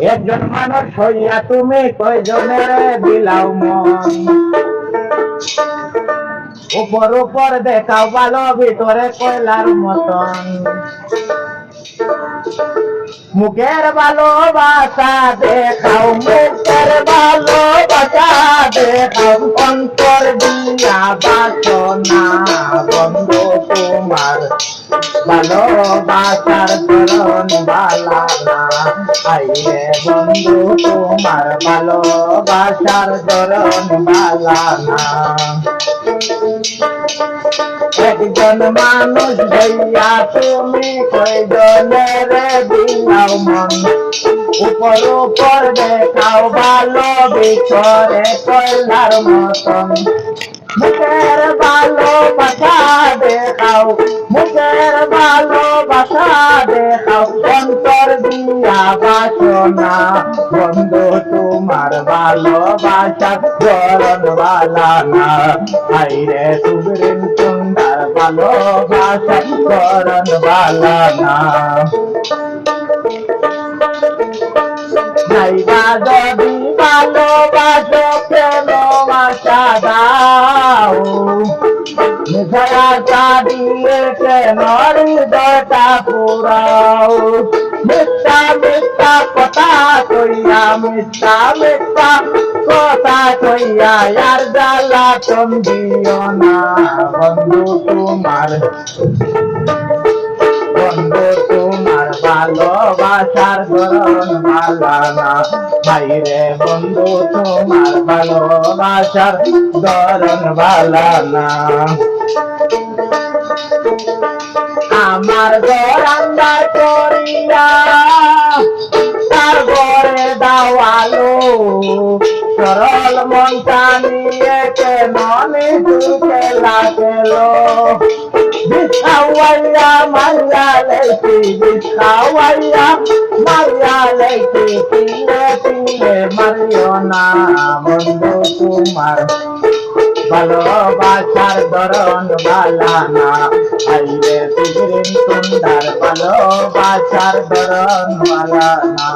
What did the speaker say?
একজন মানুষ হইয়া তুমি কয়জনের বিলাও মন? উপর উপর দেখাও ভালো ভিতরে কয়লার মতন। মুখের ভালোবাসা দেখাও, মুখের ভালোবাসা দেখাও, অন্তর দিয়া বাসনা বন্ধু তোমার। ভালোবাসার চরণ বালা। আইরে বন্ধু, তোমার ভালোবাসার চরণ না একজন মানুষ হইয়া তুমি কয়জনের মন। উপর উপর দেখাও ভালো, বিছরে কয়লার মতন। মুখের ভালোবাসা দেখাও, মুখের ভালোবাসা বাসনা বন্ধু তোমার ভালোবাসা চরণ বালা না। আইরে সুবরিন সুন্দর ভালোবাসা চরণ বালা না। নাইবা যদি ভালোবাসো প্রেম আশা দাও? মিঠাটা দিয়ে কেন হৃদয়টা পুরাও মিথ্যা মিথ্যা মিথ্যা কথা কইয়া আর জ্বালা দিও না। বন্ধু তোমার বন্ধু তোমার ভালোবাসার ধরন ভালানা ভাইরে বন্ধু তোমার ভালোবাসার ধরন ভালানা আমার ঘর সরল মনটা নিয়ে কেন নিজুকে লাগল? বিছাওয়াইয়া মারিয়া লেখি, বিছাওয়াইয়া মারিয়া লেখি পিলে পিলে মারিও না বন্ধু তোমার ভালোবাসার ধরন বালানা আইরে সুন্দর। ভালোবাসার ধরন বালানা